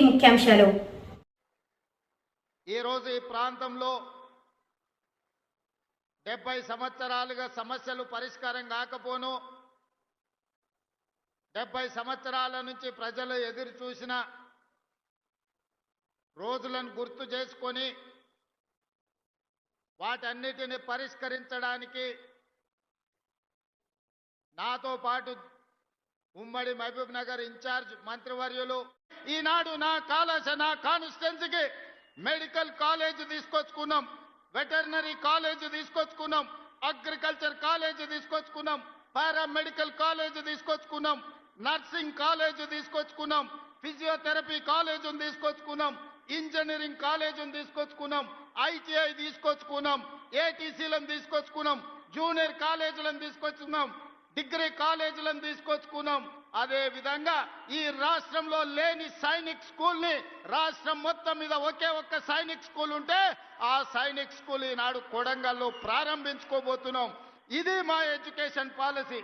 ముఖ్యాంశాలు. ఈరోజు ఈ ప్రాంతంలో డెబ్బై సంవత్సరాలుగా సమస్యలు పరిష్కారం కాకపోను డెబ్బై సంవత్సరాల నుంచి ప్రజలు ఎదురు చూసిన రోజులను గుర్తు చేసుకొని వాటన్నిటిని పరిష్కరించడానికి నాతో పాటు ఉమ్మడి మహబూబ్ నగర్ ఇన్ఛార్జ్ మంత్రివర్యులు ఈనాడు నా కాలశ నా కాన్స్టిట్యున్సీకి మెడికల్ కాలేజ్ తీసుకొచ్చుకున్నాం వెటర్నరీ కాలేజ్ తీసుకొచ్చుకున్నాం అగ్రికల్చర్ కాలేజ్ తీసుకొచ్చుకున్నాం పారామెడికల్ కాలేజ్ తీసుకొచ్చుకున్నాం నర్సింగ్ కాలేజ్ తీసుకొచ్చుకున్నాం ఫిజియోథెరపీ కాలేజీని తీసుకొచ్చుకున్నాం ఇంజనీరింగ్ కాలేజీని తీసుకొచ్చుకున్నాం ఐటీఐ తీసుకొచ్చుకున్నాం ఏటీసీలను తీసుకొచ్చుకున్నాం జూనియర్ కాలేజీలను తీసుకొచ్చుకున్నాం డిగ్రీ కాలేజీలను తీసుకొచ్చుకున్నాం. అదే విధంగా ఈ రాష్ట్రంలో లేని సైనిక్ స్కూల్ని రాష్ట్రం మొత్తం మీద ఒకే ఒక్క సైనిక్ స్కూల్ ఉంటే ఆ సైనిక్ స్కూల్ ఈనాడు కొడంగల్లో ప్రారంభించుకోబోతున్నాం. ఇది మా ఎడ్యుకేషన్ పాలసీ.